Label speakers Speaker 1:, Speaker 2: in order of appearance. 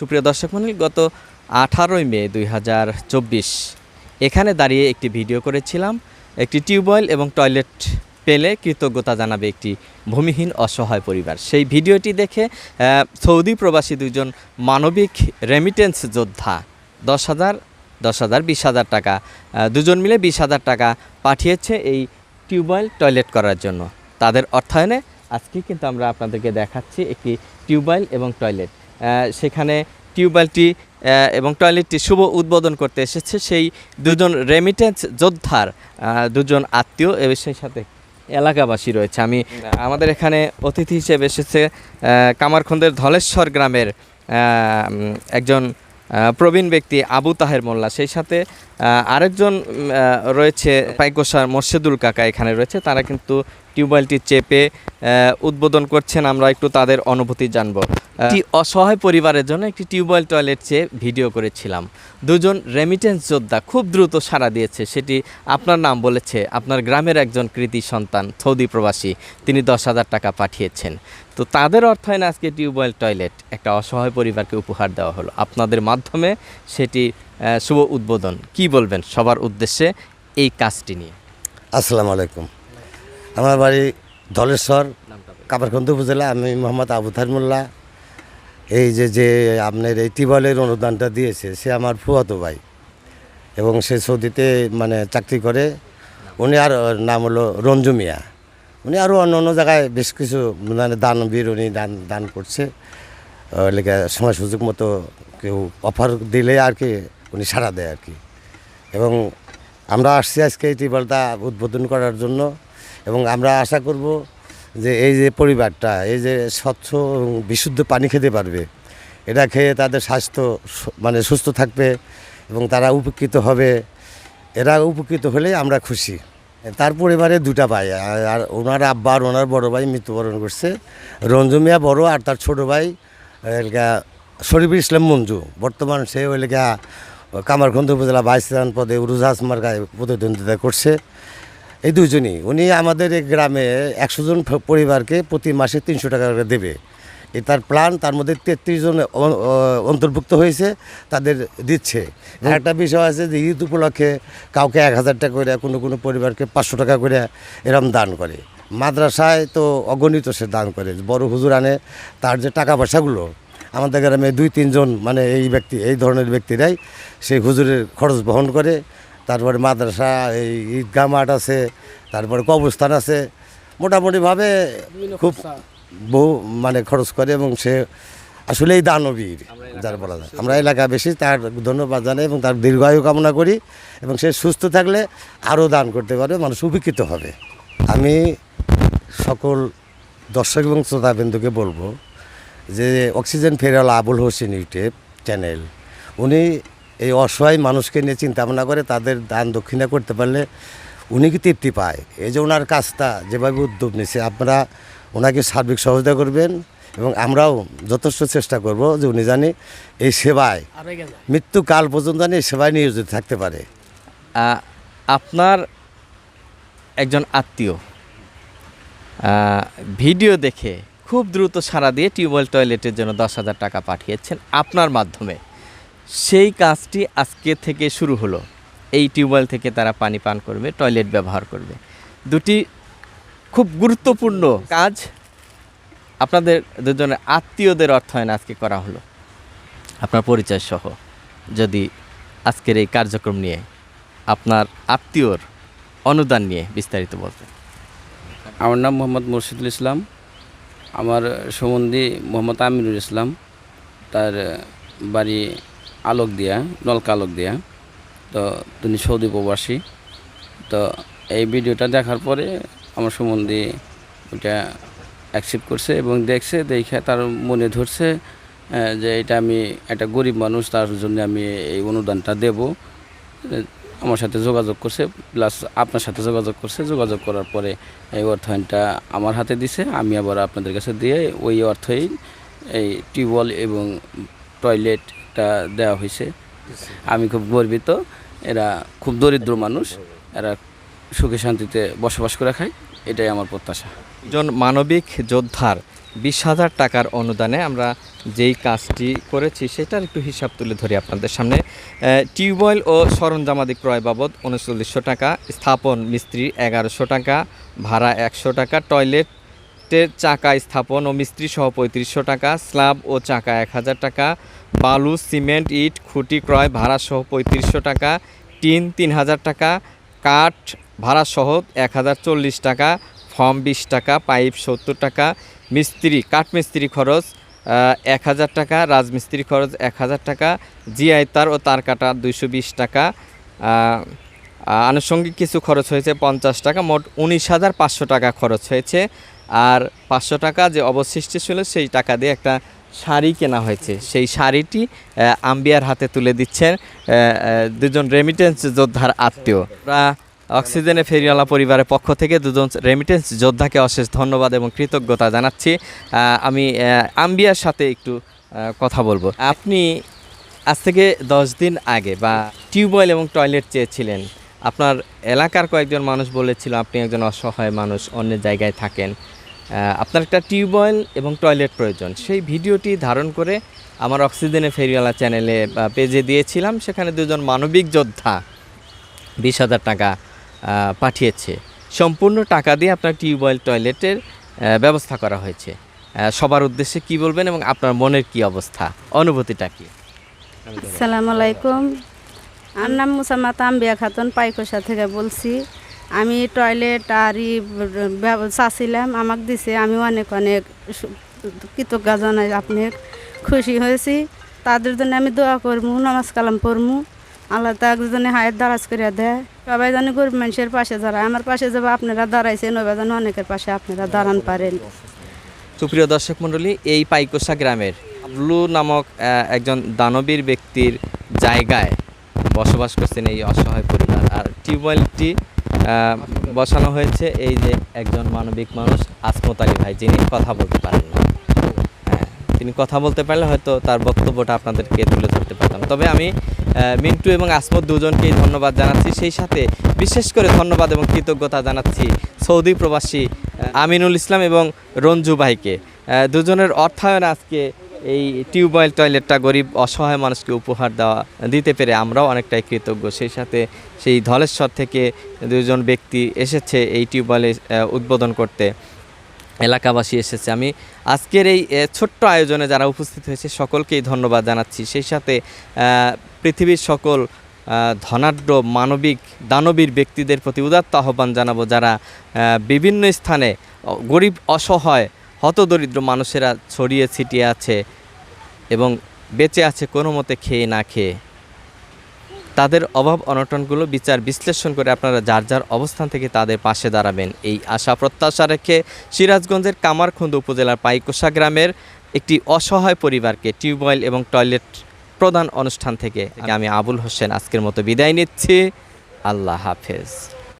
Speaker 1: সুপ্রিয় দর্শক মণ্ডলী, গত আঠারোই মে দুই হাজার চব্বিশ এখানে দাঁড়িয়ে একটি ভিডিও করেছিলাম। একটি টিউবওয়েল এবং টয়লেট পেলে কৃতজ্ঞতা জানাবে একটি ভূমিহীন অসহায় পরিবার। সেই ভিডিওটি দেখে সৌদি প্রবাসী দুজন মানবিক রেমিটেন্স যোদ্ধা দশ হাজার দশ হাজার, বিশ হাজার টাকা দুজন মিলে বিশ হাজার টাকা পাঠিয়েছে এই টিউবওয়েল টয়লেট করার জন্য। তাদের অর্থায়নে আজকে কিন্তু আমরা আপনাদেরকে দেখাচ্ছি একটি টিউবওয়েল এবং টয়লেট। সেখানে টিউবওয়েলটি এবং টয়লেটটি শুভ উদ্বোধন করতে এসেছে সেই দুজন রেমিটেন্স যোদ্ধার দুজন আত্মীয় এবং সেই সাথে এলাকাবাসী রয়েছে। আমি আমাদের এখানে অতিথি হিসেবে এসেছে কামারখন্দের ধলেশ্বর গ্রামের একজন প্রবীণ ব্যক্তি আবু তাহের মোল্লা। সেই সাথে আরেকজন রয়েছে পাইকোসার মোর্শেদুল কাকা এখানে রয়েছে। তারা কিন্তু টিউবওয়েলটি চেপে উদ্বোধন করছেন আমরা একটু তাদের অনুভূতি জানব। একটি অসহায় পরিবারের জন্য একটি টিউবওয়েল টয়লেট চেয়ে ভিডিও করেছিলাম। দুজন রেমিটেন্স যোদ্ধা খুব দ্রুত সাড়া দিয়েছে সেটি আপনার নাম বলেছে। আপনার গ্রামের একজন কৃতি সন্তান সৌদি প্রবাসী তিনি দশ হাজার টাকা পাঠিয়েছেন। তো তাদের অর্থায়নে আজকে টিউবওয়েল টয়লেট। একটা অসহায় পরিবারকে উপহার দেওয়া হলো। আপনাদের মাধ্যমে সেটি শুভ উদ্বোধন। কি বলবেন সবার উদ্দেশ্যে এই কাজটি নিয়ে?
Speaker 2: আসসালামু আলাইকুম। আমার বাড়ি ধলেশ্বর কাপারখন্দ উপজেলা আমি মোহাম্মদ আবু থারমুল্লাহ এই যে যে আপনার এই টিবলের অনুদানটা দিয়েছে সে আমার ফুয়াতো ভাই। এবং সে সৌদিতে মানে চাকরি করে। উনি আর নাম হলো রঞ্জু মিয়া। উনি আরও অন্য অন্য জায়গায় বেশ কিছু মানে দানবীর উনি দান দান করছে। লেগে সময় সুযোগ মতো কেউ অফার দিলে আর কি উনি সাড়া দেয় আর কি। এবং আমরা আসছি আজকে এই টিউবওয়েলটা উদ্বোধন করার জন্য। এবং আমরা আশা করব যে এই যে পরিবারটা, এই যে স্বচ্ছ এবং বিশুদ্ধ পানি খেতে পারবে, এটা খেয়ে তাদের স্বাস্থ্য মানে সুস্থ থাকবে এবং তারা উপকৃত হবে। এরা উপকৃত হলে আমরা খুশি। তার পরিবারে দুটা ভাই, আর- ওনার আব্বা আর ওনার বড় ভাই মৃত্যুবরণ করছে। রঞ্জু মিয়া বড় আর তার ছোট ভাই শরীফুল ইসলাম মঞ্জু। বর্তমান সে এলাকা কামারখন্দ উপজেলা ভাইস পদে উরুজাহাজ মার্কায় প্রতিদ্বন্দ্বিতা করছে। এই দুজনই উনি আমাদের এই গ্রামে একশো জন পরিবারকে প্রতি মাসে তিনশো টাকা করে দেবে। এই তার প্ল্যান তার মধ্যে তেত্রিশ জন অন্তর্ভুক্ত হয়েছে, তাদের দিচ্ছে। একটা বিষয় আছে যে, ঈদ উপলক্ষে কাউকে এক হাজার টাকা করে, কোনো কোনো পরিবারকে পাঁচশো টাকা করে এরম দান করে। মাদ্রাসায় তো অগণিত সে দান করে। বড় হুজুর আনে, তার যে টাকা পয়সাগুলো, আমাদের গ্রামে দুই, তিনজন মানে এই ব্যক্তি, এই ধরনের ব্যক্তিরাই সেই হুজুরের খরচ বহন করে। তারপরে মাদ্রাসা এই ঈদগাহ মাঠ আছে তারপরে কবরস্থান আছে। মোটামুটিভাবে খুব বহু মানে খরচ করে এবং সে আসলেই দানবীর যার বলা যায়। আমরা এলাকা বেশি তার ধন্যবাদ জানাই এবং তার দীর্ঘায়ু কামনা করি এবং সে সুস্থ থাকলে আরও দান করতে পারবে মানুষ উপকৃত হবে। আমি সকল দর্শক এবং শ্রোতাবিন্দুকে বলব যে অক্সিজেন ফেরাল আবুল হোসেন ইউটিউব চ্যানেল উনি এই অসহায় মানুষকে নিয়ে চিন্তা ভাবনা করে তাদের দান দক্ষিণা করতে পারলে উনি কি তৃপ্তি পায়? এই যে ওনার কাজটা যেভাবে উদ্যোগ নিয়েছে আপনারা ওনাকে সার্বিক সহযোগিতা করবেন এবং আমরাও যথেষ্ট চেষ্টা করব যে উনি জানি এই সেবায় মৃত্যুকাল পর্যন্ত জানি এই সেবায় নিয়োজিত থাকতে পারে।
Speaker 1: আপনার একজন আত্মীয় ভিডিও দেখে খুব দ্রুত সাড়া দিয়ে টিউবওয়েল টয়লেটের জন্য দশ হাজার টাকা পাঠিয়েছেন আপনার মাধ্যমে। সেই কাজটি আজকে থেকে শুরু হলো। এই টিউবওয়েল থেকে তারা পানি পান করবে, টয়লেট ব্যবহার করবে। দুটি খুব গুরুত্বপূর্ণ কাজ আপনাদের দুজনের আত্মীয়দের অর্থায়ন আজকে করা হলো। আপনার পরিচয় সহ যদি আজকের এই কার্যক্রম নিয়ে আপনার আত্মীয়র অনুদান নিয়ে বিস্তারিত বলতেন।
Speaker 3: আমার নাম মোহাম্মদ মুর্শিদুল ইসলাম। আমার সম্বন্ধী মোহাম্মদ আমিরুল ইসলাম। তার বাড়ি আলোক দিয়া, নলকা আলোক দিয়া। তো তিনি সৌদি প্রবাসী। তো এই ভিডিওটা দেখার পরে আমার সম্বন্ধে ওইটা অ্যাকসেপ্ট করছে এবং দেখছে, দেখে তার মনে ধরছে যে এটা আমি একটা গরিব মানুষ, তার জন্য আমি এই অনুদানটা দেব। আমার সাথে যোগাযোগ করছে প্লাস আপনার সাথে যোগাযোগ করছে। যোগাযোগ করার পরে এই অর্থায়নটা আমার হাতে দিছে। আমি আবার আপনাদের কাছে দিয়ে ওই অর্থই এই টিউবওয়েল এবং টয়লেটটা দেওয়া হয়েছে আমি খুব গর্বিত। এরা খুব দরিদ্র মানুষ। এরা সুখে শান্তিতে বসবাস করে খায়। এটাই আমার প্রত্যাশা।
Speaker 1: একজন মানবিক যোদ্ধার বিশ হাজার টাকার অনুদানে আমরা যেই কাজটি করেছি, সেটার একটু হিসাব তুলে ধরি আপনাদের সামনে। টিউবওয়েল ও সরঞ্জামাদি ক্রয় বাবদ উনচল্লিশশো টাকা, স্থাপন মিস্ত্রি এগারোশো টাকা, ভাড়া একশো টাকা টয়লেটের চাকা স্থাপন ও মিস্ত্রি সহ পঁয়ত্রিশশো টাকা, স্ল্যাব ও চাকা এক হাজার টাকা, বালু, সিমেন্ট, ইট, খুঁটি ক্রয় ভাড়া সহ পঁয়ত্রিশশো টাকা, টিন তিন হাজার টাকা, কাঠ ভাড়া সহ এক হাজার চল্লিশ টাকা, ফর্ম বিশ টাকা, পাইপ সত্তর টাকা, মিস্ত্রি, কাঠ মিস্ত্রি খরচ এক হাজার টাকা, রাজমিস্ত্রি খরচ এক হাজার টাকা, জিআই তার ও তার কাটা দুইশো বিশ টাকা আনুষঙ্গিক কিছু খরচ হয়েছে পঞ্চাশ টাকা, মোট উনিশ হাজার পাঁচশো টাকা খরচ হয়েছে। আর পাঁচশো টাকা যে অবশিষ্ট ছিল সেই টাকা দিয়ে একটা শাড়ি কেনা হয়েছে। সেই শাড়িটি আম্বিয়ার হাতে তুলে দিচ্ছেন দুজন রেমিটেন্স যোদ্ধার আত্মীয়। অক্সিজেনে ফেরিওয়ালা পরিবারের পক্ষ থেকে দুজন রেমিটেন্স যোদ্ধাকে অশেষ ধন্যবাদ এবং কৃতজ্ঞতা জানাচ্ছি। আমি আম্বিয়ার সাথে একটু কথা বলব। আপনি আজ থেকে দশ দিন আগে বা টিউবওয়েল এবং টয়লেট চেয়েছিলেন। আপনার এলাকার কয়েকজন মানুষ বলেছিল, আপনি একজন অসহায় মানুষ, অন্য জায়গায় থাকেন। আপনার একটা টিউবওয়েল এবং টয়লেট প্রয়োজন। সেই ভিডিওটি ধারণ করে আমার অক্সিজেনে ফেরিওয়ালা চ্যানেলে পেজে দিয়েছিলাম। সেখানে দুজন মানবিক যোদ্ধা বিশ হাজার টাকা পাঠিয়েছে। সম্পূর্ণ টাকা দিয়ে আপনার টিউবওয়েল টয়লেটের ব্যবস্থা করা হয়েছে। সবার উদ্দেশ্যে কি বলবেন এবং আপনার মনের কি অবস্থা? অনুভূতিটা কি?
Speaker 4: আসসালামু আলাইকুম। আমার নাম মুসাম্মা তাম্বিয়া খাতুন পাইকোষা থেকে বলছি। আমি টয়লেট আর ই চাচ্ছিলাম আমাকে দিছে আমি অনেক অনেক কৃতজ্ঞ জানাই আপনি খুশি হয়েছি, তাদের জন্য আমি দোয়া করব নামাজ কালাম পড়মু। আল্লাহ তাক হায়ের দারাজ করে দেয়। সবাই যেন গরিব মানুষের পাশে দাঁড়ায়। আমার পাশে যাব আপনারা দাঁড়াইছেন ওইবার যেন অনেকের পাশে আপনারা দাঁড়ান পারেন।
Speaker 1: সুপ্রিয় দর্শক মণ্ডলী, এই পাইকোসা গ্রামের আবলু নামক একজন দানবীর ব্যক্তির জায়গায় বসবাস করছেন এই অসহায় পরিবার। আর টিউবওয়েলটি বসানো হয়েছে। এই যে একজন মানবিক মানুষ আসমত আলী ভাই যিনি কথা বলতে পারেন না। হ্যাঁ, তিনি কথা বলতে পারলে হয়তো তার বক্তব্যটা আপনাদেরকে তুলে ধরতে পারতাম। তবে আমি মিন্টু এবং আসমত দুজনকেই ধন্যবাদ জানাচ্ছি। সেই সাথে বিশেষ করে ধন্যবাদ এবং কৃতজ্ঞতা জানাচ্ছি সৌদি প্রবাসী আমিনুল ইসলাম এবং রঞ্জু ভাইকে। দুজনের অর্থায়নে আজকে এই টিউবওয়েল টয়লেটটা গরিব, অসহায় মানুষকে উপহার দেওয়া, দিতে পেরে আমরাও অনেকটাই কৃতজ্ঞ। সেই সাথে সেই ধলেশ্বর থেকে দুজন ব্যক্তি এসেছে এই টিউবওয়েলে উদ্বোধন করতে। এলাকাবাসী এসেছে। আমি আজকের এই ছোট্ট আয়োজনে যারা উপস্থিত হয়েছে, সকলকেই ধন্যবাদ জানাচ্ছি। সেই সাথে পৃথিবীর সকল ধনাঢ্য মানবিক, দানবীর ব্যক্তিদের প্রতি উদাত্ত আহ্বান জানাব যারা বিভিন্ন স্থানে গরিব, অসহায় হতদরিদ্র মানুষেরা ছড়িয়ে ছিটিয়ে আছে এবং বেঁচে আছে কোনো মতে খেয়ে না খেয়ে। তাদের অভাব অনটনগুলো বিচার বিশ্লেষণ করে আপনারা যার যার অবস্থান থেকে তাদের পাশে দাঁড়াবেন। এই আশা প্রত্যাশা রেখে সিরাজগঞ্জের কামারখন্দ উপজেলার পাইকোষা গ্রামের একটি অসহায় পরিবারকে টিউবওয়েল এবং টয়লেট প্রদান অনুষ্ঠান থেকে আমি আবুল হোসেন আজকের মতো বিদায় নিচ্ছি। আল্লাহ হাফেজ।